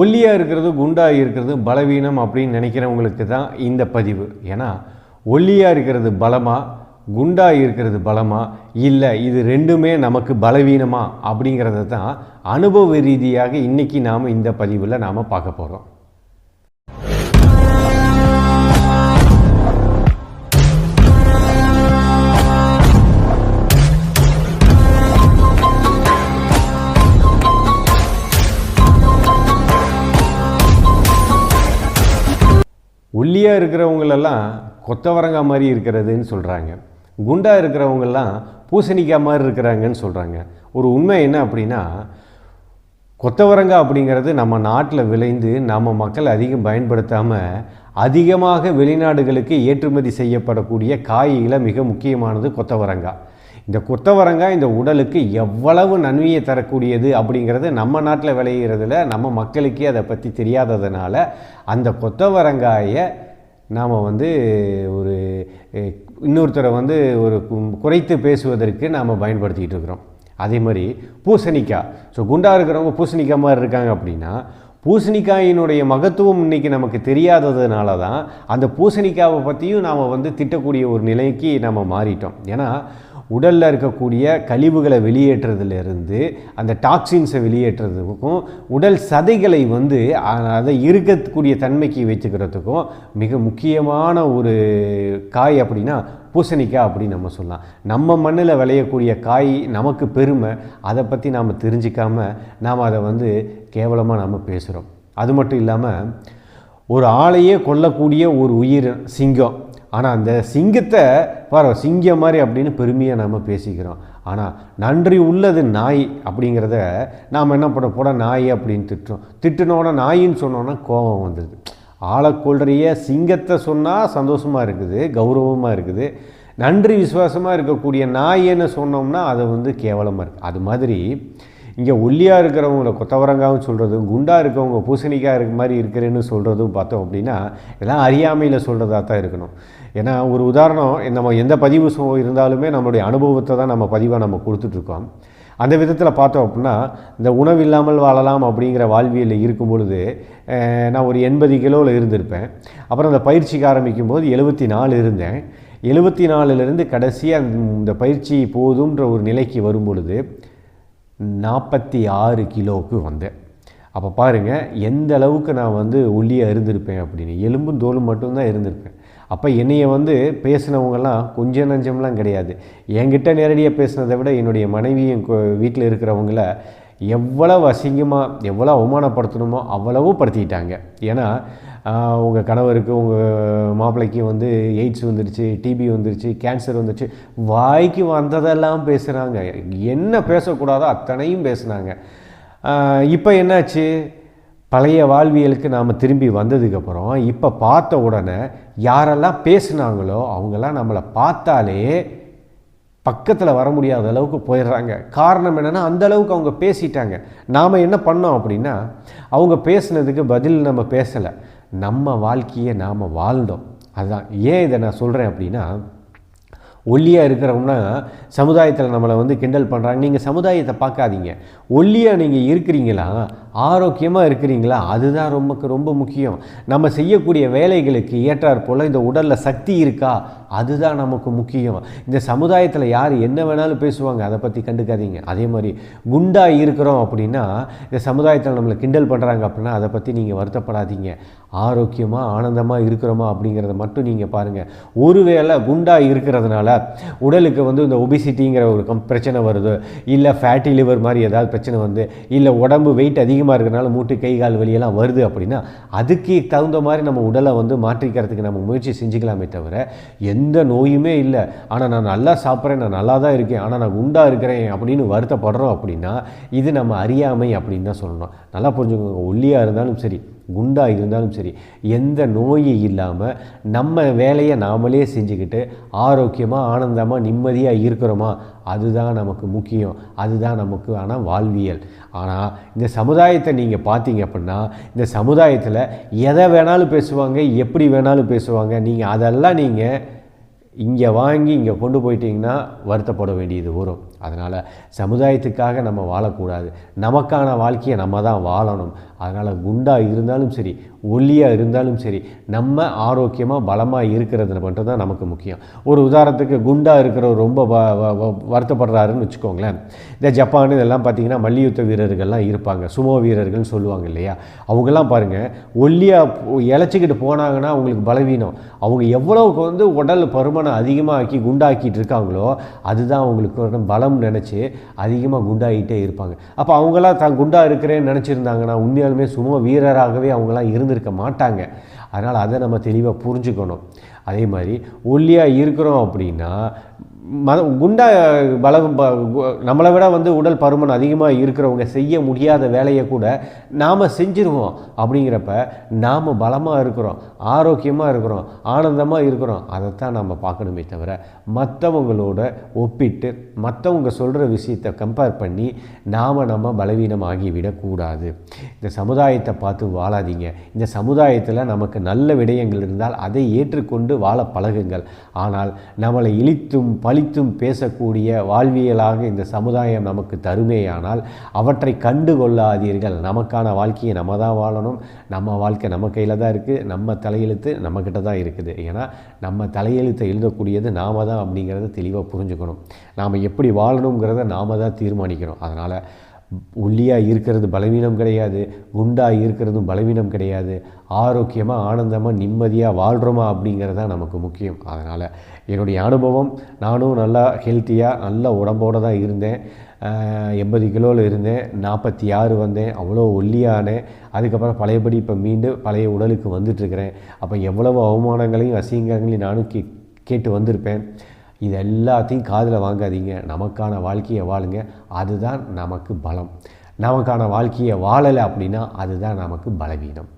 ஒல்லியாக இருக்கிறது குண்டாக இருக்கிறது பலவீனம் அப்படின்னு நினைக்கிறவங்களுக்கு தான் இந்த பதிவு. ஏன்னா ஒல்லியாக இருக்கிறது பலமா குண்டாக இருக்கிறது பலமா? இல்லை இது ரெண்டுமே நமக்கு பலவீனமா அப்படிங்கிறத தான் அனுபவ ரீதியாக இன்றைக்கி நாம் இந்த பதிவில் நாம் பார்க்க போகிறோம் ஒல்லியாக இருக்கிறவங்களெல்லாம் கொத்தவரங்காய் மாதிரி இருக்கிறதுன்னு சொல்கிறாங்க குண்டாக இருக்கிறவங்கெல்லாம் பூசணிக்காய் மாதிரி இருக்கிறாங்கன்னு சொல்கிறாங்க ஒரு உண்மை என்ன அப்படின்னா கொத்தவரங்காய் அப்படிங்கிறது நம்ம நாட்டில் விளைந்து நம்ம மக்கள் அதிகம் பயன்படுத்தாமல் அதிகமாக வெளிநாடுகளுக்கு ஏற்றுமதி செய்யப்படக்கூடிய காய்களை மிக முக்கியமானது கொத்தவரங்காய் இந்த கொத்தவரங்காய் இந்த உடலுக்கு எவ்வளவு நன்மையை தரக்கூடியது அப்படிங்கிறது நம்ம நாட்டில் விளையிறதுல நம்ம மக்களுக்கே அதை பற்றி தெரியாததுனால அந்த கொத்தவரங்காயை நாம் வந்து ஒரு இன்னொருத்தரை வந்து ஒரு குறைத்து பேசுவதற்கு நாம் பயன்படுத்திக்கிட்டு இருக்கிறோம். அதே மாதிரி பூசணிக்காய். ஸோ குண்டாக இருக்கிறவங்க பூசணிக்காய் மாதிரி இருக்காங்க அப்படின்னா பூசணிக்காயினுடைய மகத்துவம் இன்னைக்கு நமக்கு தெரியாததுனால தான் அந்த பூசணிக்காவை பற்றியும் நாம் வந்து திட்டக்கூடிய ஒரு நிலைக்கு நம்ம மாறிட்டோம். ஏன்னா உடலில் இருக்கக்கூடிய கழிவுகளை வெளியேற்றுறதுலேருந்து அந்த டாக்ஸின்ஸை வெளியேற்றுறதுக்கும் உடல் சதைகளை வந்து அதை இருக்கக்கூடிய தன்மைக்கு வச்சுக்கிறதுக்கும் மிக முக்கியமான ஒரு காய் அப்படின்னா பூசணிக்காய் அப்படின்னு நம்ம சொல்லலாம். நம்ம மண்ணில் விளையக்கூடிய காய் நமக்கு பெருமை. அதை பற்றி நாம் தெரிஞ்சிக்காமல் நாம் அதை வந்து கேவலமாக நாம் பேசுகிறோம் அது மட்டும் இல்லாமல் ஒரு ஆளையே கொல்லக்கூடிய ஒரு உயிர் சிங்கம் ஆனால் அந்த சிங்கத்தை பாரு சிங்கம் மாதிரி அப்படின்னு பெருமையாக நம்ம பேசிக்கிறோம். ஆனால் நன்றி உள்ளது நாய் அப்படிங்கிறத நாம் என்ன பண்ண போட நாய் அப்படின்னு திட்டுறோம். திட்டுனோட நாயின்னு சொன்னோன்னா கோபம் வந்துடுது ஆளை கொள்றிய சிங்கத்தை சொன்னால் சந்தோஷமாக இருக்குது கௌரவமாக இருக்குது. நன்றி விசுவாசமாக இருக்கக்கூடிய நாயின்னு சொன்னோம்னா அது வந்து கேவலமாக இருக்குது அது மாதிரி இங்கே ஒல்லியாக இருக்கிறவங்கள கொத்தவரங்காவும் சொல்கிறதும் குண்டாக இருக்கவங்க பூசணிக்காய் இருக்க மாதிரி இருக்கிறேன்னு சொல்கிறதும் பார்த்தோம் அப்படின்னா எல்லாம் அறியாமையில் சொல்கிறதா தான் இருக்கணும். ஏன்னா ஒரு உதாரணம் நம்ம எந்த பதிவு இருந்தாலுமே நம்மளுடைய அனுபவத்தை தான் நம்ம பதிவாக நம்ம கொடுத்துட்ருக்கோம் அந்த விதத்தில் பார்த்தோம் அப்படின்னா இந்த உணவு இல்லாமல் வாழலாம் அப்படிங்கிற வாழ்வியலில் இருக்கும் பொழுது நான் ஒரு எண்பது கிலோவில் இருந்திருப்பேன். அப்புறம் அந்த பயிற்சிக்கு ஆரம்பிக்கும் போது எழுபத்தி நாலு இருந்தேன். எழுபத்தி நாலுலேருந்து கடைசியாக இந்த பயிற்சி போதுன்ற ஒரு நிலைக்கு வரும் பொழுது நாற்பத்தி ஆறு கிலோவுக்கு வந்தேன். அப்போ பாருங்கள் எந்த அளவுக்கு நான் வந்து ஒல்லியாக இருந்திருப்பேன் அப்படின்னு. எலும்பும் தோலும் மட்டும்தான் இருந்திருப்பேன். அப்போ என்னையை வந்து பேசினவங்கெல்லாம் கொஞ்சம் நஞ்சம்லாம் கிடையாது. என்கிட்ட நேரடியாக பேசினதை விட என்னுடைய மனைவியும் வீட்டில் இருக்கிறவங்கள எவ்வளவு அசிங்கமாக எவ்வளோ அவமானப்படுத்தணுமோ அவ்வளவு படுத்திக்கிட்டாங்க ஏன்னா உங்கள் கணவருக்கு உங்கள் மாப்பிள்ளைக்கு வந்து எய்ட்ஸ் வந்துருச்சு டிபி வந்துருச்சு கேன்சர் வந்துருச்சு வாய்க்கு வந்ததெல்லாம் பேசுகிறாங்க என்ன பேசக்கூடாதோ அத்தனையும் பேசுனாங்க. இப்போ என்னாச்சு? பழைய வாழ்வியலுக்கு நாம் திரும்பி வந்ததுக்கப்புறம் இப்போ பார்த்த உடனே யாரெல்லாம் பேசுனாங்களோ அவங்கெல்லாம் நம்மளை பார்த்தாலே பக்கத்தில் வர முடியாத அளவுக்கு போயிடுறாங்க. காரணம் என்னென்னா அந்த அளவுக்கு அவங்க பேசிட்டாங்க. நாம் என்ன பண்ணோம் அப்படின்னா அவங்க பேசுனதுக்கு பதில் நம்ம பேசலை. நம்ம வாழ்க்கையை நாம் வாழ்ந்தோம். அதுதான் ஏன் இதை நான் சொல்கிறேன் அப்படின்னா ஒல்லியாக இருக்கிறவங்கன்னா சமுதாயத்தில் நம்மளை வந்து கிண்டல் பண்ணுறாங்க நீங்கள் சமுதாயத்தை பார்க்காதீங்க. ஒல்லியாக நீங்கள் இருக்கிறீங்களா? ஆரோக்கியமாக இருக்கிறீங்களா? அதுதான் ரொம்ப ரொம்ப முக்கியம். நம்ம செய்யக்கூடிய வேலைகளுக்கு ஏற்றாற்போல் இந்த உடலில் சக்தி இருக்கா? அதுதான் நமக்கு முக்கியம். இந்த சமுதாயத்தில் யார் என்ன வேணாலும் பேசுவாங்க அதை பற்றி கண்டுக்காதீங்க. அதே மாதிரி குண்டா இருக்கிறோம் அப்படின்னா இந்த சமுதாயத்தில் நம்மளை கிண்டல் பண்ணுறாங்க அப்படின்னா அதை பற்றி நீங்கள் வருத்தப்படாதீங்க. ஆரோக்கியமாக ஆனந்தமாக இருக்கிறோமா அப்படிங்கிறத மட்டும் நீங்கள் பாருங்கள் ஒருவேளை குண்டா இருக்கிறதுனால உடலுக்கு வந்து இந்த ஒபிசிட்டிங்கிற ஒரு கம் பிரச்சனை வருது. இல்லை ஃபேட்டி லிவர் மாதிரி ஏதாவது பிரச்சனை வந்து இல்லை உடம்பு வெயிட் அதிகமாக இருக்கிறனால மூட்டு கை கால் வலியெல்லாம் வருது அப்படின்னா அதுக்கு தகுந்த மாதிரி நம்ம உடலை வந்து மாற்றிக்கிறதுக்கு நம்ம முயற்சி செஞ்சுக்கலாமே தவிர எந்த எந்த நோயுமே இல்லை. ஆனால் நான் நல்லா சாப்பிட்றேன் நான் நல்லா தான் இருக்கேன் ஆனால் நான் குண்டாக இருக்கிறேன் அப்படின்னு வருத்தப்படுறோம் அப்படின்னா இது நம்ம அறியாமை அப்படின்னு தான் சொல்லணும். நல்லா புரிஞ்சுக்கோங்க ஒல்லியாக இருந்தாலும் சரி குண்டாக இருந்தாலும் சரி எந்த நோயும் இல்லாமல் நம்ம வேலையை நாமளே செஞ்சுக்கிட்டு ஆரோக்கியமாக ஆனந்தமாக நிம்மதியாக இருக்கிறோமா அதுதான் நமக்கு முக்கியம். அதுதான் நமக்கு ஆனால் வாழ்வியல். ஆனால் இந்த சமுதாயத்தை நீங்கள் பார்த்தீங்க அப்படின்னா இந்த சமுதாயத்தில் எதை வேணாலும் பேசுவாங்க எப்படி வேணாலும் பேசுவாங்க நீங்கள் அதெல்லாம் நீங்கள் இங்கே வாங்கி இங்கே கொண்டு போயிட்டீங்கன்னா வருத்தப்பட வேண்டியது வரும். அதனால் சமுதாயத்துக்காக நம்ம வாழக்கூடாது. நமக்கான வாழ்க்கையை நம்ம தான் வாழணும். அதனால் குண்டாக இருந்தாலும் சரி ஒல்லியாக இருந்தாலும் சரி நம்ம ஆரோக்கியமாக பலமாக இருக்கிறது மட்டும் தான் நமக்கு முக்கியம். ஒரு உதாரணத்துக்கு குண்டாக இருக்கிறவர் ரொம்ப வ- வ- வ- வருத்தப்படுறாருன்னு வச்சுக்கோங்களேன். இந்த ஜப்பான் இதெல்லாம் பார்த்தீங்கன்னா மல்யுத்த வீரர்கள்லாம் இருப்பாங்க. சுமோ வீரர்கள்னு சொல்லுவாங்க இல்லையா? அவங்கெல்லாம் பாருங்கள் ஒல்லியாக இழைச்சிக்கிட்டு போனாங்கன்னா அவங்களுக்கு பலவீனம். அவங்க எவ்வளவுக்கு வந்து உடல் பருமனை அதிகமாக ஆக்கி குண்டாக்கிட்டு இருக்காங்களோ அதுதான் அவங்களுக்கு பலம் நினச்சி அதிகமாக குண்டாகிட்டே இருப்பாங்க. அப்போ அவங்களாம் தான் குண்டாக இருக்கிறேன்னு நினச்சிருந்தாங்கன்னா உண்மையாலுமே சுமோ வீரராகவே அவங்களாம் இருந்திருக்க மாட்டாங்க. அதனால் அதை நம்ம தெளிவாக புரிஞ்சுக்கணும். அதே மாதிரி ஒல்லியாக இருக்கிறோம் அப்படின்னா மத குண்டா பலம் ப- நம்மளை விட வந்து உடல் பருமன் அதிகமாக இருக்கிறவங்க செய்ய முடியாத வேலையை கூட நாம் செஞ்சுருவோம். அப்படிங்கிறப்ப நாம் பலமாக இருக்கிறோம் ஆரோக்கியமாக இருக்கிறோம் ஆனந்தமாக இருக்கிறோம். அதைத்தான் நம்ம பார்க்கணுமே தவிர மற்றவங்களோட ஒப்பிட்டு மற்றவங்க சொல்கிற விஷயத்தை கம்பேர் பண்ணி நாம் நம்ம பலவீனமாகி விடக்கூடாது. இந்த சமுதாயத்தை பார்த்து வாழாதீங்க. இந்த சமுதாயத்தில் நமக்கு நல்ல விடயங்கள் இருந்தால் அதை ஏற்றுக்கொண்டு வாழ பழகுங்கள். ஆனால் நம்மளை இழித்தும் பழித்தும் பேசக்கூடிய வாழ்வியலாக இந்த சமுதாயம் நமக்கு தருமேயானால் அவற்றை கண்டு கொள்ளாதீர்கள். நமக்கான வாழ்க்கையை நம்ம தான் வாழணும். நம்ம வாழ்க்கை நம்ம கையில் தான் இருக்குது நம்ம தலையெழுத்து நம்மக்கிட்ட தான் இருக்குது. ஏன்னா நம்ம தலையெழுத்தை எழுதக்கூடியது நாம தான் அப்படிங்கிறத தெளிவாக புரிஞ்சுக்கணும். நாம் எப்படி வாழணுங்கிறத நாம தான் தீர்மானிக்கணும். அதனால் ஒல்லியாக இருக்கிறது பலவீனம் கிடையாது குண்டாக இருக்கிறதும் பலவீனம் கிடையாது. ஆரோக்கியமாக ஆனந்தமாக நிம்மதியாக வாழ்கிறோமா அப்படிங்கிறது தான் நமக்கு முக்கியம். அதனால் என்னுடைய அனுபவம் நானும் நல்லா ஹெல்த்தியாக நல்ல உடம்போடு தான் இருந்தேன். எண்பது கிலோவில் இருந்தேன் நாற்பத்தி ஆறு வந்தேன் அவ்வளோ ஒல்லியானேன். அதுக்கப்புறம் பழையபடி இப்போ மீண்டும் பழைய உடலுக்கு வந்துட்டுருக்கிறேன் அப்போ எவ்வளவு அவமானங்களையும் அசிங்கங்களையும் நானும் கே கேட்டு வந்திருப்பேன். இது எல்லாத்தையும் காதில் வாங்காதீங்க. நமக்கான வாழ்க்கையை வாழுங்க. அதுதான் நமக்கு பலம். நமக்கான வாழ்க்கையை வாழலை அப்படின்னா அதுதான் நமக்கு பலவீனம்.